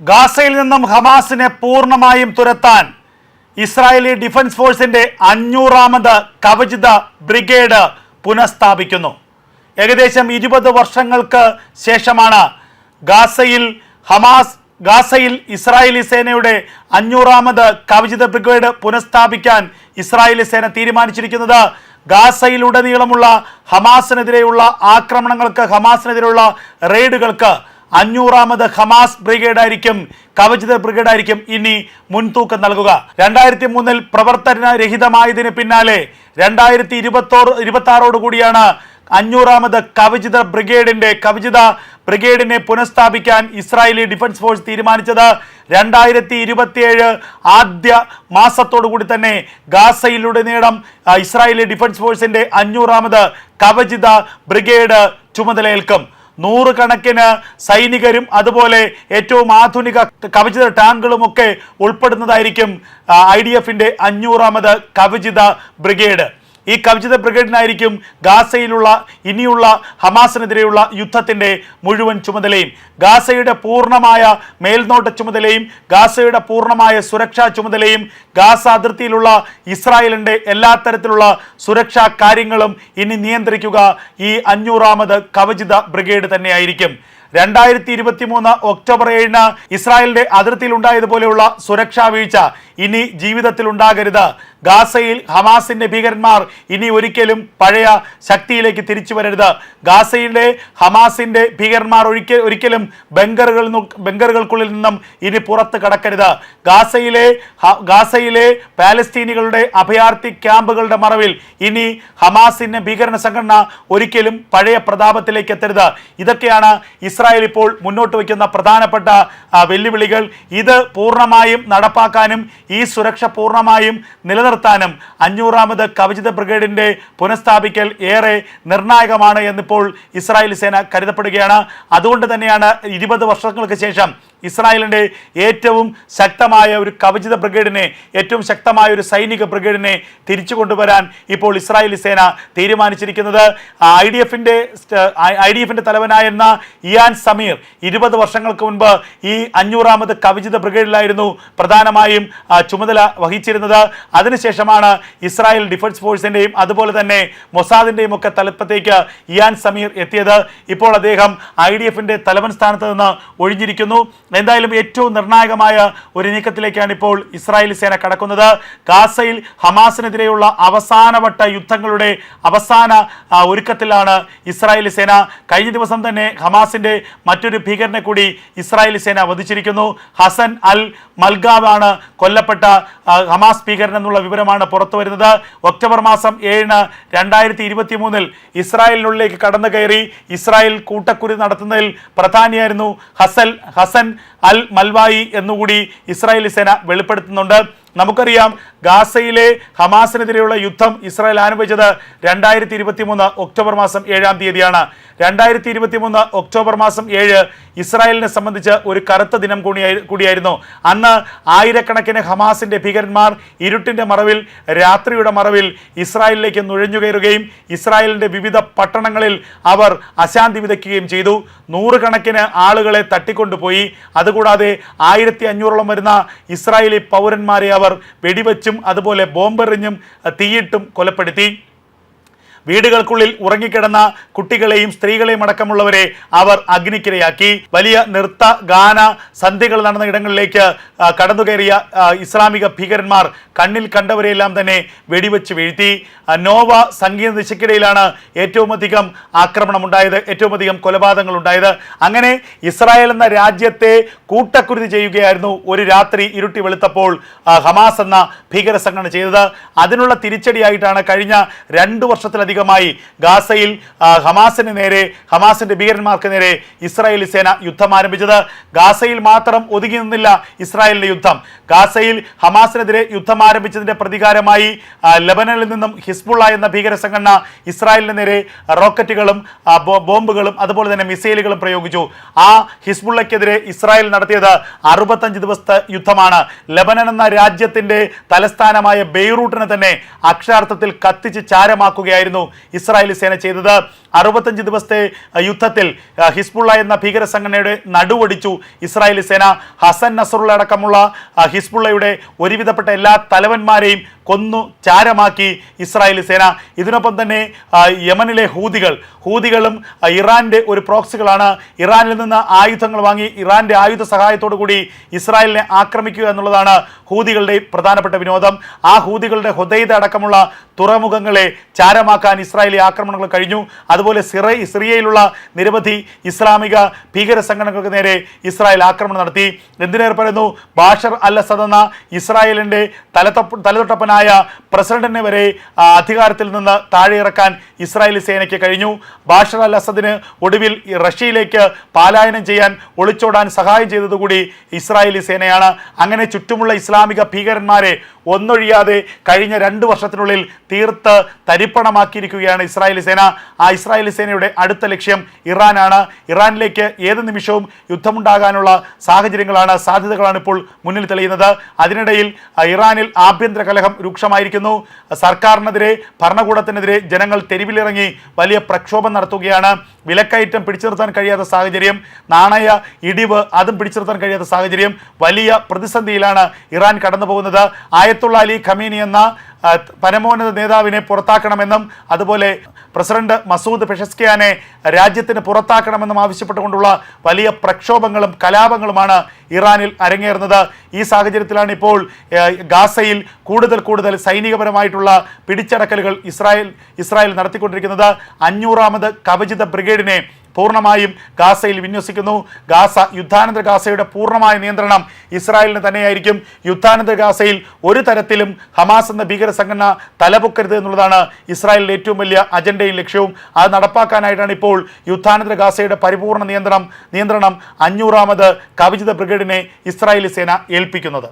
ഗാസയിൽ നിന്നും ഹമാസിനെ പൂർണമായും തുരത്താൻ ഇസ്രായേലി ഡിഫൻസ് ഫോഴ്സിന്റെ അഞ്ഞൂറാമത് കവചിത ബ്രിഗേഡ് പുനഃസ്ഥാപിക്കുന്നു. ഏകദേശം ഇരുപത് വർഷങ്ങൾക്ക് ശേഷമാണ് ഗാസയിൽ ഹമാസ് ഗാസയിൽ ഇസ്രായേലി സേനയുടെ അഞ്ഞൂറാമത് കവചിത ബ്രിഗേഡ് പുനഃസ്ഥാപിക്കാൻ ഇസ്രായേലി സേന തീരുമാനിച്ചിരിക്കുന്നത് ഗാസയിലുടനീളമുള്ള ഹമാസിനെതിരെയുള്ള ആക്രമണങ്ങൾക്ക് ഹമാസിനെതിരെയുള്ള റെയ്ഡുകൾക്ക് അഞ്ഞൂറാമത് ഹമാസ് ബ്രിഗേഡ് ആയിരിക്കും കവചിത ബ്രിഗേഡ് ആയിരിക്കും ഇനി മുൻതൂക്കം നൽകുക. രണ്ടായിരത്തി മൂന്നിൽ പ്രവർത്തന രഹിതമായതിന് പിന്നാലെ രണ്ടായിരത്തി ഇരുപത്തോറ് ഇരുപത്തി ആറോട് കൂടിയാണ് അഞ്ഞൂറാമത് കവചിത ബ്രിഗേഡിന്റെ കവചിത ബ്രിഗേഡിനെ പുനഃസ്ഥാപിക്കാൻ ഇസ്രായേലി ഡിഫൻസ് ഫോഴ്സ് തീരുമാനിച്ചത് രണ്ടായിരത്തി ഇരുപത്തിയേഴ് ആദ്യ മാസത്തോടു കൂടി തന്നെ ഗാസയിലുടനീളം ഇസ്രായേലി ഡിഫൻസ് ഫോഴ്സിന്റെ അഞ്ഞൂറാമത് കവചിത ബ്രിഗേഡ് ചുമതലയേൽക്കും. നൂറുകണക്കിന് സൈനികരും അതുപോലെ ഏറ്റവും ആധുനിക കവചിത ടാങ്കുകളും ഒക്കെ ഉൾപ്പെടുന്നതായിരിക്കും ഐ ഡി എഫിന്റെ അഞ്ഞൂറാമത് കവചിത ബ്രിഗേഡ്. ഈ കവിചിത ബ്രിഗേഡിനായിരിക്കും ഗാസയിലുള്ള ഇനിയുള്ള ഹമാസിനെതിരെയുള്ള യുദ്ധത്തിന്റെ മുഴുവൻ ചുമതലയും. ഗാസയുടെ പൂർണമായ മേൽനോട്ട ചുമതലയും ഗാസയുടെ പൂർണമായ സുരക്ഷാ ചുമതലയും ഗാസ അതിർത്തിയിലുള്ള ഇസ്രായേലിന്റെ എല്ലാ തരത്തിലുള്ള സുരക്ഷാ കാര്യങ്ങളും ഇനി നിയന്ത്രിക്കുക ഈ അഞ്ഞൂറാമത് കവചിത ബ്രിഗേഡ് തന്നെയായിരിക്കും. രണ്ടായിരത്തി ഇരുപത്തി മൂന്ന് ഒക്ടോബർ ഏഴിന് ഇസ്രായേലിന്റെ അതിർത്തിയിൽ ഉണ്ടായതുപോലെയുള്ള സുരക്ഷാ വീഴ്ച ഇനി ജീവിതത്തിൽ ഉണ്ടാകരുത്. ഗാസയിൽ ഹമാസിന്റെ ഭീകരന്മാർ ഇനി ഒരിക്കലും പഴയ ശക്തിയിലേക്ക് തിരിച്ചു വരരുത്. ഗാസയിലെ ഹമാസിന്റെ ഭീകരന്മാർ ഒരിക്കൽ ഒരിക്കലും ബങ്കറുകൾ ബങ്കറുകൾക്കുള്ളിൽ നിന്നും ഇനി പുറത്ത് കടക്കരുത്. ഗാസയിലെ ഗാസയിലെ പാലസ്തീനികളുടെ അഭയാർത്ഥി ക്യാമ്പുകളുടെ മറവിൽ ഇനി ഹമാസിന്റെ ഭീകരണ സംഘടന ഒരിക്കലും പഴയ പ്രതാപത്തിലേക്ക് എത്തരുത്. ഇതൊക്കെയാണ് ഇസ്രായേൽ ഇപ്പോൾ മുന്നോട്ട് വയ്ക്കുന്ന പ്രധാനപ്പെട്ട വെല്ലുവിളികൾ. ഇത് പൂർണമായും നടപ്പാക്കാനും ഈ സുരക്ഷ പൂർണമായും നിലനിർത്താനും അഞ്ഞൂറാമത് കവചിത ബ്രിഗേഡിന്റെ പുനഃസ്ഥാപിക്കൽ ഏറെ നിർണായകമാണ് എന്നിപ്പോൾ ഇസ്രായേൽ സേന കരുതപ്പെടുകയാണ്. അതുകൊണ്ട് തന്നെയാണ് ഇരുപത് വർഷങ്ങൾക്ക് ശേഷം ഇസ്രായേലിന്റെ ഏറ്റവും ശക്തമായ ഒരു കവചിത ബ്രിഗേഡിനെ ഏറ്റവും ശക്തമായ ഒരു സൈനിക ബ്രിഗേഡിനെ തിരിച്ചു കൊണ്ടുവരാൻ ഇപ്പോൾ ഇസ്രായേലി സേന തീരുമാനിച്ചിരിക്കുന്നത്. ഐ ഡി എഫിന്റെ ഐ ഡി എഫിന്റെ തലവനായിരുന്ന ഇയാൻ സമീർ ഇരുപത് വർഷങ്ങൾക്ക് മുൻപ് ഈ അഞ്ഞൂറാമത് കവചിത ബ്രിഗേഡിലായിരുന്നു പ്രധാനമായും ചുമതല വഹിച്ചിരുന്നത്. അതിനുശേഷമാണ് ഇസ്രായേൽ ഡിഫൻസ് ഫോഴ്സിന്റെയും അതുപോലെ തന്നെ മൊസാദിന്റെയും ഒക്കെ തലപ്പത്തേക്ക് ഇയാൻ സമീർ എത്തിയത്. ഇപ്പോൾ അദ്ദേഹം ഐ ഡി എഫിന്റെ തലവൻ സ്ഥാനത്ത് നിന്ന് ഒഴിഞ്ഞിരിക്കുന്നു. എന്തായാലും ഏറ്റവും നിർണായകമായ ഒരു നീക്കത്തിലേക്കാണ് ഇപ്പോൾ ഇസ്രായേൽ സേന കടക്കുന്നത്. ഗാസയിൽ ഹമാസിനെതിരെയുള്ള അവസാനവട്ട യുദ്ധങ്ങളുടെ അവസാന ഒരുക്കത്തിലാണ് ഇസ്രായേൽ സേന. കഴിഞ്ഞ ദിവസം തന്നെ ഹമാസിന്റെ മറ്റൊരു ഭീകരനെ കൂടി ഇസ്രായേൽ സേന വധിച്ചിരിക്കുന്നു. ഹസൻ അൽ മൽഗാവാണ് കൊല്ലപ്പെട്ട ഹമാസ് ഭീകരൻ എന്നുള്ള വിവരമാണ് പുറത്തു വരുന്നത്. ഒക്ടോബർ മാസം ഏഴിന് രണ്ടായിരത്തി ഇരുപത്തി മൂന്നിൽ ഇസ്രായേലിനുള്ളിലേക്ക് കടന്നു കയറി ഇസ്രായേൽ കൂട്ടക്കുരി നടത്തുന്നതിൽ പ്രധാനിയായിരുന്നു ഹസൽ ഹസൻ അൽ മൽവായി എന്നുകൂടി ഇസ്രായേലി സേന വെളിപ്പെടുത്തുന്നുണ്ട്. നമുക്കറിയാം ഗാസയിലെ ഹമാസിനെതിരെയുള്ള യുദ്ധം ഇസ്രായേൽ ആരംഭിച്ചത് രണ്ടായിരത്തി ഇരുപത്തി മൂന്ന് ഒക്ടോബർ മാസം ഏഴാം തീയതിയാണ്. രണ്ടായിരത്തി ഇരുപത്തി മൂന്ന് ഒക്ടോബർ മാസം ഏഴ് ഇസ്രായേലിനെ സംബന്ധിച്ച് ഒരു കറുത്ത ദിനം കൂടിയായി കൂടിയായിരുന്നു. അന്ന് ആയിരക്കണക്കിന് ഹമാസിന്റെ ഭീകരന്മാർ ഇരുട്ടിന്റെ മറവിൽ രാത്രിയുടെ മറവിൽ ഇസ്രായേലിലേക്ക് നുഴഞ്ഞുകയറുകയും ഇസ്രായേലിന്റെ വിവിധ പട്ടണങ്ങളിൽ അവർ അശാന്തി വിതയ്ക്കുകയും ചെയ്തു. നൂറുകണക്കിന് ആളുകളെ തട്ടിക്കൊണ്ടുപോയി. അതുകൂടാതെ ആയിരത്തി അഞ്ഞൂറോളം വരുന്ന ഇസ്രായേലി പൗരന്മാരെ അവർ വെടിവെച്ചും അതുപോലെ ബോംബെറിഞ്ഞും തീയിട്ടും കൊലപ്പെടുത്തി. വീടുകൾക്കുള്ളിൽ ഉറങ്ങിക്കിടന്ന കുട്ടികളെയും സ്ത്രീകളെയും അടക്കമുള്ളവരെ അവർ അഗ്നിക്കിരയാക്കി. വലിയ നൃത്ത ഗാന സന്ധ്യകൾ നടന്ന ഇടങ്ങളിലേക്ക് കടന്നു കടന്നുകയറിയ ഇസ്ലാമിക ഭീകരന്മാർ കണ്ണിൽ കണ്ടവരെയെല്ലാം തന്നെ വെടിവെച്ച് വീഴ്ത്തി. നോവ സംഗീത ദിശയ്ക്കിടയിലാണ് ഏറ്റവും അധികം ആക്രമണം ഉണ്ടായത് ഏറ്റവും അധികം കൊലപാതകങ്ങൾ ഉണ്ടായത് അങ്ങനെ ഇസ്രായേൽ എന്ന രാജ്യത്തെ കൂട്ടക്കുരുതി ചെയ്യുകയായിരുന്നു ഒരു രാത്രി ഇരുട്ടി വെളുത്തപ്പോൾ ഹമാസ് എന്ന ഭീകര സംഘടന ചെയ്തത്. അതിനുള്ള തിരിച്ചടിയായിട്ടാണ് കഴിഞ്ഞ രണ്ട് വർഷത്തിലധികമായി ഗാസയിൽ ഹമാസിന് നേരെ ഹമാസിന്റെ ഭീകരന്മാർക്ക് നേരെ ഇസ്രായേലി സേന യുദ്ധം ആരംഭിച്ചത്. ഗാസയിൽ മാത്രം ഒതുങ്ങി നിന്നില്ല ഇസ്രായേലിന്റെ യുദ്ധം. ഗാസയിൽ ഹമാസിനെതിരെ യുദ്ധം ആരംഭിച്ചതിന്റെ പ്രതികാരമായി ലബനനിൽ നിന്നും ഹിസ്ബുള്ള എന്ന ഭീകര സംഘടന ഇസ്രായേലിന് നേരെ റോക്കറ്റുകളും ബോംബുകളും അതുപോലെ തന്നെ മിസൈലുകളും പ്രയോഗിച്ചു. ആ ഹിസ്ബുള്ളയ്ക്കെതിരെ ഇസ്രായേൽ നടത്തിയത് അറുപത്തഞ്ച് ദിവസത്തെ യുദ്ധമാണ്. ലബനൻ എന്ന രാജ്യത്തിന്റെ തലസ്ഥാനമായ ബെയ്റൂട്ടിനെ തന്നെ അക്ഷരാർത്ഥത്തിൽ കത്തിച്ച് ചാരമാക്കുകയായിരുന്നു ഇസ്രായേലി സേന ചെയ്തത്. അറുപത്തഞ്ച് ദിവസത്തെ യുദ്ധത്തിൽ ഹിസ്ബുള്ള എന്ന ഭീകര സംഘടനയുടെ നടുവൊടിച്ചു ഇസ്രായേലി സേന. ഹസൻ നസറുള്ള അടക്കമുള്ള ഹിസ്ബുള്ളയുടെ ഒരുവിധപ്പെട്ട എല്ലാ തലവന്മാരെയും കൊന്നു ചാരമാക്കി ഇസ്രായേലി സേന. ഇതിനൊപ്പം തന്നെ യമനിലെ ഹൂതികൾ. ഹൂതികളും ഇറാന്റെ ഒരു പ്രോക്സികളാണ്. ഇറാനിൽ നിന്ന് ആയുധങ്ങൾ വാങ്ങി ഇറാന്റെ ആയുധ സഹായത്തോടു കൂടി ഇസ്രായേലിനെ ആക്രമിക്കുക എന്നുള്ളതാണ് ഹൂതികളുടെ പ്രധാനപ്പെട്ട വിനോദം. ആ ഹൂതികളുടെ ഹുദൈദ അടക്കമുള്ള തുറമുഖങ്ങളെ ചാരമാക്കാൻ ഇസ്രായേലി ആക്രമണങ്ങൾ കഴിഞ്ഞു. അതുപോലെ സിറ സിറിയയിലുള്ള നിരവധി ഇസ്ലാമിക ഭീകര സംഘടനകൾക്ക് നേരെ ഇസ്രായേൽ ആക്രമണം നടത്തി. എന്തിനേറെ പറയുന്നു? ബാഷർ അൽ അസദ് എന്ന തലത്തൊപ്പ് തലത്തൊപ്പ തലതൊട്ടപ്പനായ പ്രസിഡന്റിനെ വരെ അധികാരത്തിൽ നിന്ന് താഴെയിറക്കാൻ ഇസ്രായേലി സേനയ്ക്ക് കഴിഞ്ഞു. ബാഷർ അൽ അസദിന് ഒടുവിൽ റഷ്യയിലേക്ക് പാലായനം ചെയ്യാൻ ഒളിച്ചോടാൻ സഹായം ചെയ്തതുകൂടി ഇസ്രായേലി സേനയാണ്. അങ്ങനെ ചുറ്റുമുള്ള ഇസ്ലാമിക ഭീകരന്മാരെ ഒന്നൊഴിയാതെ കഴിഞ്ഞ രണ്ട് വർഷത്തിനുള്ളിൽ തീർത്ത് തരിപ്പണമാക്കിയിരിക്കുകയാണ് ഇസ്രായേലി സേന. ആ ഇസ്രായേലി സേനയുടെ അടുത്ത ലക്ഷ്യം ഇറാനാണ്. ഇറാനിലേക്ക് ഏത് നിമിഷവും യുദ്ധമുണ്ടാകാനുള്ള സാഹചര്യങ്ങളാണ് സാധ്യതകളാണ് ഇപ്പോൾ മുന്നിൽ തെളിയുന്നത്. അതിനിടയിൽ ഇറാനിൽ ആഭ്യന്തര കലഹം രൂക്ഷമായിരിക്കുന്നു. സർക്കാരിനെതിരെ ഭരണകൂടത്തിനെതിരെ ജനങ്ങൾ തെരുവിലിറങ്ങി വലിയ പ്രക്ഷോഭം നടത്തുകയാണ്. വിലക്കയറ്റം പിടിച്ചു നിർത്താൻ കഴിയാത്ത സാഹചര്യം നാണയ ഇടിവ് അതും പിടിച്ചു നിർത്താൻ കഴിയാത്ത സാഹചര്യം വലിയ പ്രതിസന്ധിയിലാണ് ഇറാൻ കടന്നു പോകുന്നത് ആയത്തുള്ള അലി ഖമീനി എന്ന പരമോന്നത നേതാവിനെ പുറത്താക്കണമെന്നും അതുപോലെ പ്രസിഡന്റ് മസൂദ് പെഷസ്കിയാനെ രാജ്യത്തിന് പുറത്താക്കണമെന്നും ആവശ്യപ്പെട്ടുകൊണ്ടുള്ള വലിയ പ്രക്ഷോഭങ്ങളും കലാപങ്ങളുമാണ് ഇറാനിൽ അരങ്ങേറുന്നത്. ഈ സാഹചര്യത്തിലാണ് ഇപ്പോൾ ഗാസയിൽ കൂടുതൽ കൂടുതൽ സൈനികപരമായിട്ടുള്ള പിടിച്ചടക്കലുകൾ ഇസ്രായേൽ ഇസ്രായേൽ നടത്തിക്കൊണ്ടിരിക്കുന്നത്. അഞ്ഞൂറാമത് കവചിത ബ്രിഗേഡിനെ പൂർണമായും ഗാസയിൽ വിന്യസിക്കുന്നു. ഗാസ യുദ്ധാനന്തര ഗാസയുടെ പൂർണമായ നിയന്ത്രണം ഇസ്രായേലിന് തന്നെയായിരിക്കും. യുദ്ധാനന്തര ഗാസയിൽ ഒരു തരത്തിലും ഹമാസ് എന്ന ഭീകര സംഘടന തലപൊക്കരുത് എന്നുള്ളതാണ് ഇസ്രായേലിന്റെ ഏറ്റവും വലിയ അജണ്ടയും ലക്ഷ്യവും. അത് നടപ്പാക്കാനായിട്ടാണ് ഇപ്പോൾ യുദ്ധാനന്തര ഗാസയുടെ പരിപൂർണ നിയന്ത്രണം നിയന്ത്രണം അഞ്ഞൂറാമത് കവിചിത ബ്രിഗേഡിനെ ഇസ്രായേലി സേന ഏൽപ്പിക്കുന്നത്.